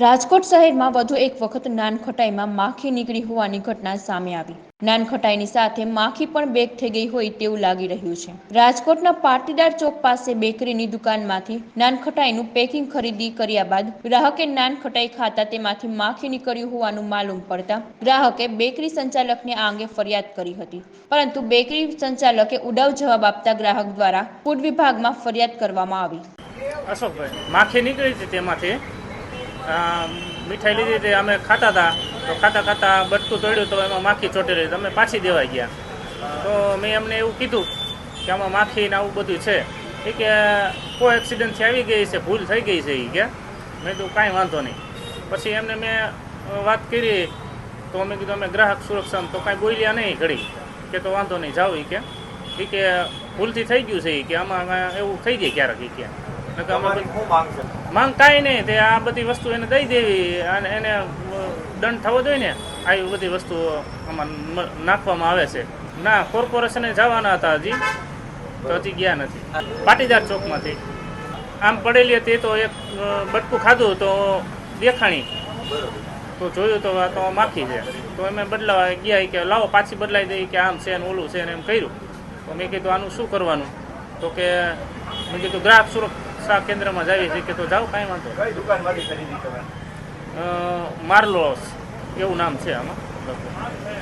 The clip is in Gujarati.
રાજકોટ શહેરમાં વધુ એક વખત નાનખટાઈમાં માખી નીકળી હોવાની ઘટના સામે આવી. નાનખટાઈની સાથે માખી પણ બેક થઈ ગઈ હોય તેવું લાગી રહ્યું છે. રાજકોટના પાટીદાર ચોક પાસે બેકરીની દુકાનમાંથી નાનખટાઈનું પેકિંગ ખરીદી કર્યા બાદ ગ્રાહકે નાનખટાઈ ખાતા તેમાંથી માખી નીકળ્યું હોવાનું માલુમ પડતા ગ્રાહકે બેકરી સંચાલકને આ અંગે ફરિયાદ કરી હતી. પરંતુ બેકરી સંચાલકે ઉડાવ જવાબ આપતા ગ્રાહક દ્વારા ફૂડ વિભાગમાં ફરિયાદ કરવામાં આવી. અશોકભાઈ, માખી નીકળી હતી તેમાંથી? મીઠાઈ લીધી હતી, અમે ખાતા હતા. તો ખાતા ખાતા બટકું તોડ્યું તો એમાં માખી ચોટી રહી અમે પાછી દેવા ગયા. તો મેં એમને એવું કીધું કે આમાં માખી ને આવું બધું છે. એ કે, કોઈ એક્સિડન્ટથી આવી ગઈ છે, ભૂલ થઈ ગઈ છે એ કે. મેં કીધું, કાંઈ વાંધો નહીં. પછી એમને મેં વાત કરી. તો અમે કીધું, અમે ગ્રાહક સુરક્ષા તો કાંઈ બોલ્યા નહીં ઘડી. કે તો વાંધો નહીં, જાઓ એ કે. એ કે, ભૂલથી થઈ ગયું છે એ કે. આમાં એવું થઈ ગઈ ક્યારેક એ કે. માંગ કાંઈ નહીં તે આ બધી વસ્તુ એને દઈ દેવી અને એને દંડ થવો જોઈએ ને આવી બધી વસ્તુઓ આમાં નાખવામાં આવે છે. ના કોર્પોરેશને જવાના હતા હજી તો હજી ગયા નથી. પાટીદાર ચોકમાંથી. આમ પડેલી હતી તો એક બટકું ખાધું તો દેખાણી. તો જોયું તો આ તો માખી છે. તો એમ બદલાવા ગયા કે લાવો પાછી બદલાઈ દઈ કે આમ છે ને ઓલું છે ને એમ કર્યું. તો મેં કીધું આનું શું કરવાનું? તો કે મેં કીધું ગ્રાહક સુરક્ષા કેન્દ્રમાં જાવી છે કે તો જાઓ કાંઈ વાંધો. કઈ દુકાનમાંથી ખરીદી તમે માર્લોસ એવું નામ છે આમાં